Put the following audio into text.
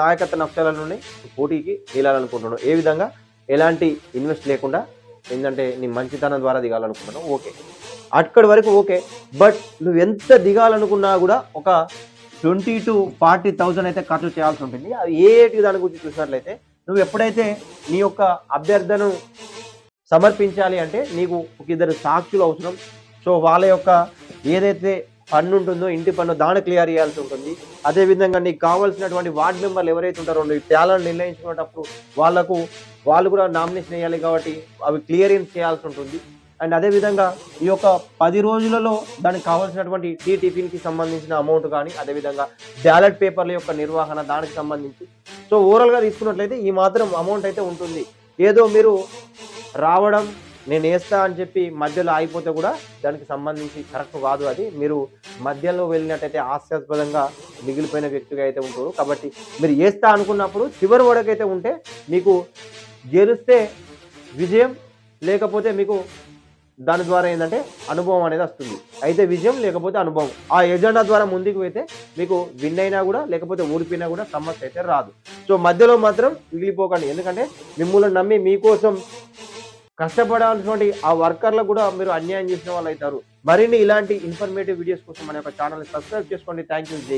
నాయకత్వ నష్టాల నుండి పోటీకి దిగాలనుకుంటున్నావు ఏ విధంగా? ఎలాంటి ఇన్వెస్ట్ లేకుండా ఏంటంటే నీ మంచితనం ద్వారా దిగాలనుకుంటున్నావు? ఓకే. అక్కడి వరకు ఓకే. బట్ నువ్వు ఎంత దిగాలనుకున్నా కూడా ఒక ట్వంటీ టు ఫార్టీ థౌజండ్ అయితే ఖర్చు చేయాల్సి ఉంటుంది. అది ఏటి దాని గురించి చూసినట్లయితే నువ్వు ఎప్పుడైతే నీ యొక్క అభ్యర్థను సమర్పించాలి అంటే నీకు ఒక ఇద్దరు సాక్షులు అవసరం. సో వాళ్ళ యొక్క ఏదైతే పన్ను ఉంటుందో ఇంటి పన్ను దాన్ని క్లియర్ చేయాల్సి ఉంటుంది. అదేవిధంగా నీకు కావాల్సినటువంటి వార్డ్ మెంబర్లు ఎవరైతే ఉంటారో ఈ ప్యాలను నిర్ణయించుకునేటప్పుడు వాళ్ళకు వాళ్ళు కూడా నామినేషన్ వేయాలి కాబట్టి అవి క్లియరెన్స్ చేయాల్సి ఉంటుంది. అండ్ అదేవిధంగా ఈ యొక్క పది రోజులలో దానికి కావాల్సినటువంటి టీ టిఫిన్కి సంబంధించిన అమౌంట్ కానీ అదేవిధంగా బ్యాలెట్ పేపర్ల యొక్క నిర్వహణ దానికి సంబంధించి. సో ఓవరాల్గా తీసుకున్నట్లయితే ఈ మాత్రం అమౌంట్ అయితే ఉంటుంది. ఏదో మీరు రావడం నేను వేస్తా అని చెప్పి మధ్యలో ఆగిపోతే కూడా దానికి సంబంధించి కరెక్ట్ కాదు అది. మీరు మధ్యలో వెళ్ళినట్టయితే హాస్యాస్పదంగా మిగిలిపోయిన వ్యక్తిగా అయితే ఉంటారు. కాబట్టి మీరు వేస్తా అనుకున్నప్పుడు చివరి వరకైతే ఉంటే మీకు గెలిస్తే విజయం లేకపోతే మీకు దాని ద్వారా ఏంటంటే అనుభవం అనేది వస్తుంది. అయితే విజయం లేకపోతే అనుభవం. ఆ ఎజెండా ద్వారా ముందుకు పోతే మీకు విన్ అయినా కూడా లేకపోతే ఓడిపోయినా కూడా సమస్య అయితే రాదు. సో మధ్యలో మాత్రం మిగిలిపోకండి. ఎందుకంటే మిమ్మల్ని నమ్మి మీకోసం కష్టపడాల్సినటువంటి ఆ వర్కర్లకు కూడా మీరు అన్యాయం చేసిన వాళ్ళు అవుతారు మరిన్ని ఇలాంటి ఇన్ఫర్మేటివ్ వీడియోస్ కోసం మన యొక్క ఛానల్ సబ్స్క్రైబ్ చేసుకోండి. థ్యాంక్ యూ జై